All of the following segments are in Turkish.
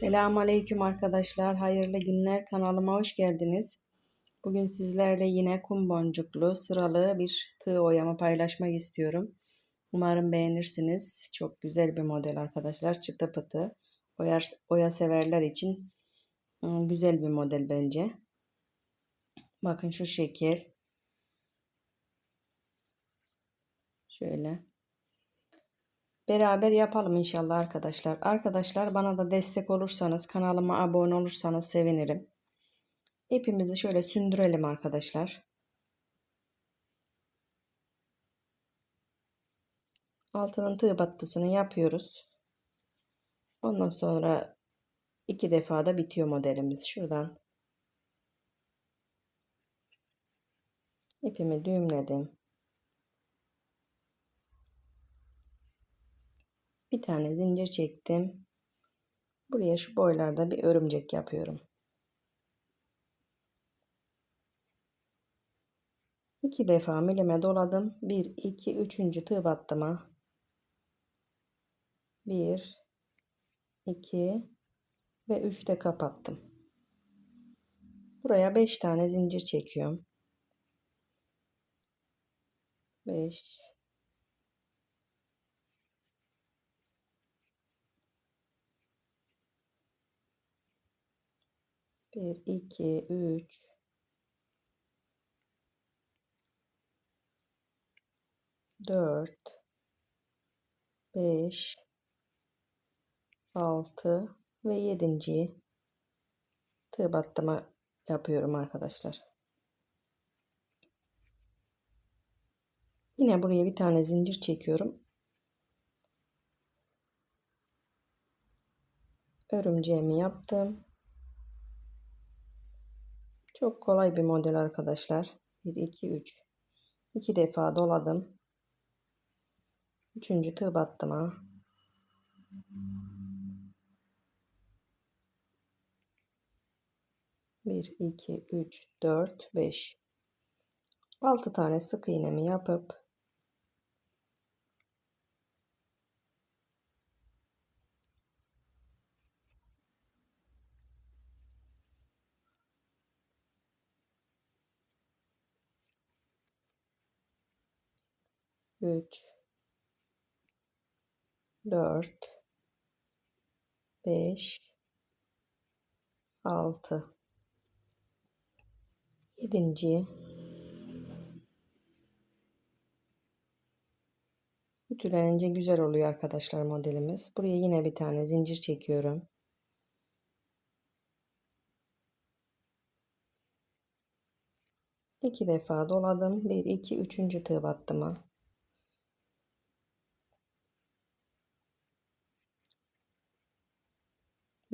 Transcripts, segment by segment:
Selamun Aleyküm arkadaşlar. Hayırlı günler. Kanalıma hoş geldiniz. Bugün sizlerle yine kum boncuklu sıralı bir tığ oyama paylaşmak istiyorum. Umarım beğenirsiniz. Çok güzel bir model arkadaşlar. Çıtı pıtı. Oya, oya severler için ıı, güzel bir model bence. Bakın şu şekil. Şöyle. Beraber yapalım inşallah arkadaşlar. Arkadaşlar bana da destek olursanız kanalıma abone olursanız sevinirim. İpimizi şöyle sündürelim arkadaşlar. Altının tığ battısını yapıyoruz. Ondan sonra iki defa da bitiyor modelimiz. Şuradan ipimi düğümledim. Bir tane zincir çektim. Buraya şu boylarda bir örümcek yapıyorum. İki defa milime doladım. Bir, iki, üçüncü tığ battıma. Bir, iki ve üçte kapattım. Buraya beş tane zincir çekiyorum. Beş, Bir, iki, üç, dört, beş, altı ve yedinciyi tığ battıma yapıyorum arkadaşlar. Yine buraya bir tane zincir çekiyorum. Örümceğimi yaptım. Çok kolay bir model arkadaşlar. 1, 2, 3. 2 defa doladım. Üçüncü tığ battıma. Bir, iki, üç, dört, beş. Altı tane sık iğnemi yapıp 3 4 5 6 7. Ütülenince güzel oluyor arkadaşlar modelimiz. Buraya yine bir tane zincir çekiyorum. İki defa doladım. Bir, iki, üçüncü tığ battıma.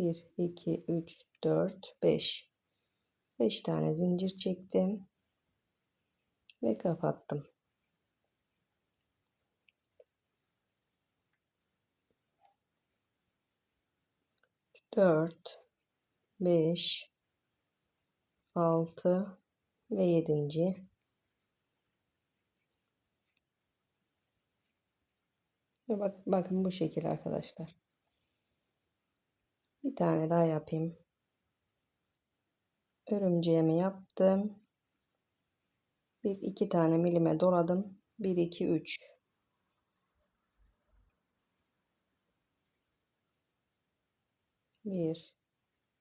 1, 2, 3, 4, 5. 5 tane zincir çektim. Ve kapattım. Dört, beş, altı ve yedinci. Bak, bakın bu şekil arkadaşlar. Bir tane daha yapayım. Örümceğimi yaptım. Bir iki tane milime doladım. Bir iki üç. Bir,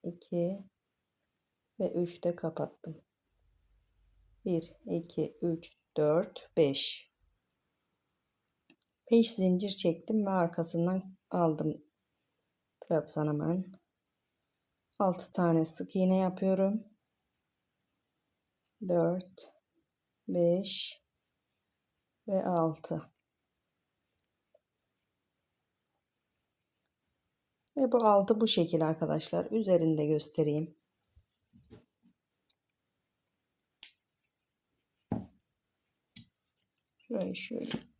iki ve üçte kapattım. Bir, iki, üç, dört, beş. Beş zincir çektim ve arkasından aldım trabzan hemen. 6 tane sık iğne yapıyorum. 4 5 ve 6 ve bu altı bu şekil arkadaşlar. Üzerinde göstereyim. Şöyle şöyle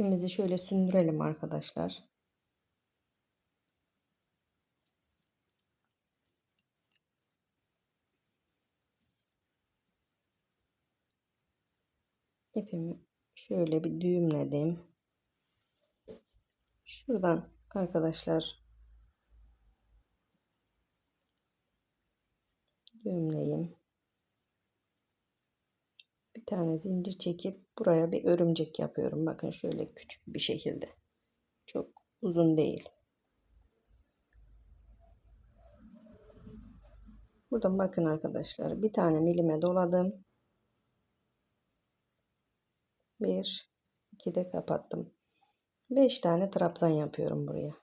ipimizi şöyle sündürelim arkadaşlar. İpimi şöyle bir düğümledim. Şuradan arkadaşlar düğümleyeyim. Tane zincir çekip buraya bir örümcek yapıyorum. Bakın şöyle küçük bir şekilde. Çok uzun değil. Buradan bakın arkadaşlar. Bir tane milime doladım. Bir, iki de kapattım. Beş tane trabzan yapıyorum buraya.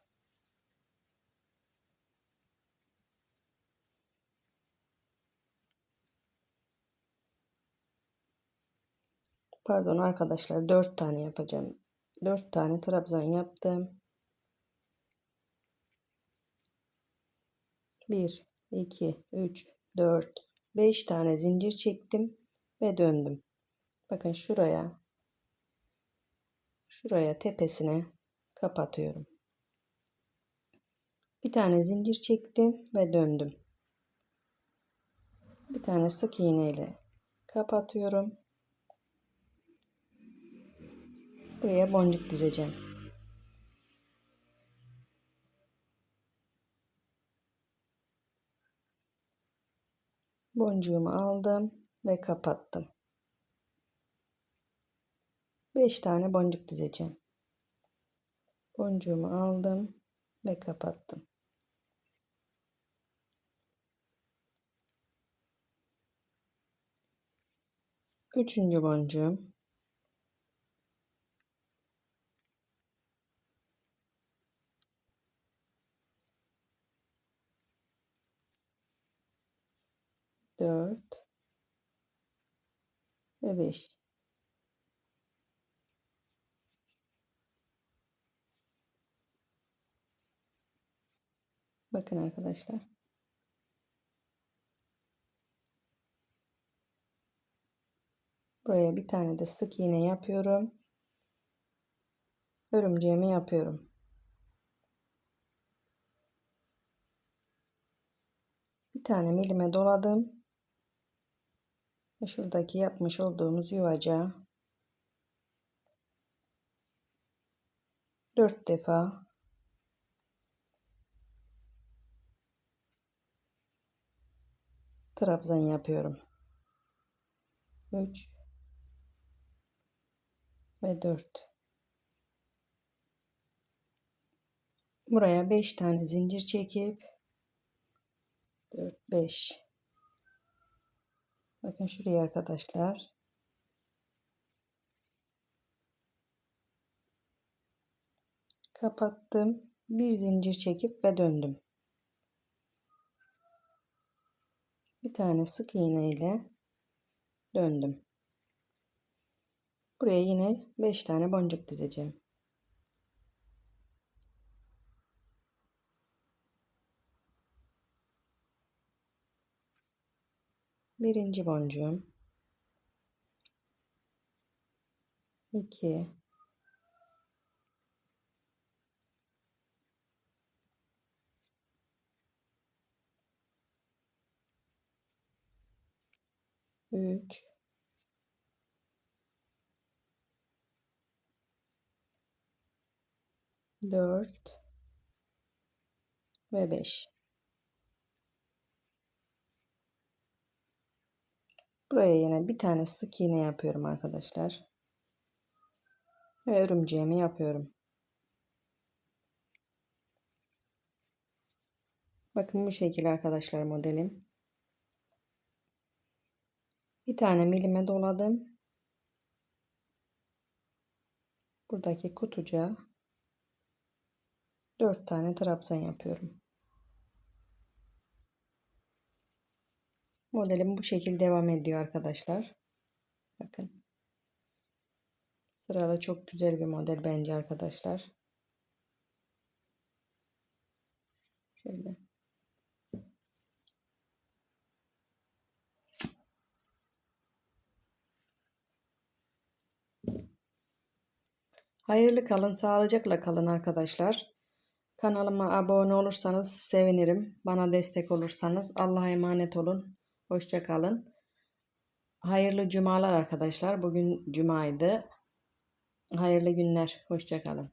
Pardon arkadaşlar 4 tane yapacağım. 4 tane trabzan yaptım. 1 2 3 4 5 tane zincir çektim ve döndüm. Bakın şuraya şuraya tepesine kapatıyorum. Bir tane zincir çektim ve döndüm. Bir tane sık iğne ile kapatıyorum. Buraya boncuk dizeceğim. Boncuğumu aldım ve kapattım. 5 tane boncuk dizeceğim. Boncuğumu aldım ve kapattım. Üçüncü boncuğum. Dört ve beş. Bakın arkadaşlar. Buraya bir tane de sık iğne yapıyorum. Örümceğimi yapıyorum. Bir tane milime doladım. Ve şuradaki yapmış olduğumuz yuvacağı dört defa trabzan yapıyorum. 3 ve 4 Buraya 5 tane zincir çekip 4 5 Bakın şuraya arkadaşlar. Kapattım. Bir zincir çekip ve döndüm. Bir tane sık iğne ile döndüm. Buraya yine 5 tane boncuk dizeceğim. Birinci boncuğum. 2 3 4 ve 5 Buraya yine bir tane sık iğne yapıyorum arkadaşlar. Ve örümceğimi yapıyorum. Bakın bu şekilde arkadaşlar modelim. Bir tane milime doladım. Buradaki kutucuğa 4 tane trabzan yapıyorum. Modelim bu şekilde devam ediyor arkadaşlar. Bakın. Sıralı çok güzel bir model bence arkadaşlar. Şöyle. Hayırlı kalın, sağlıcakla kalın arkadaşlar. Kanalıma abone olursanız sevinirim. Bana destek olursanız Allah'a emanet olun. Hoşça kalın. Hayırlı cumalar arkadaşlar. Bugün cumaydı. Hayırlı günler. Hoşça kalın.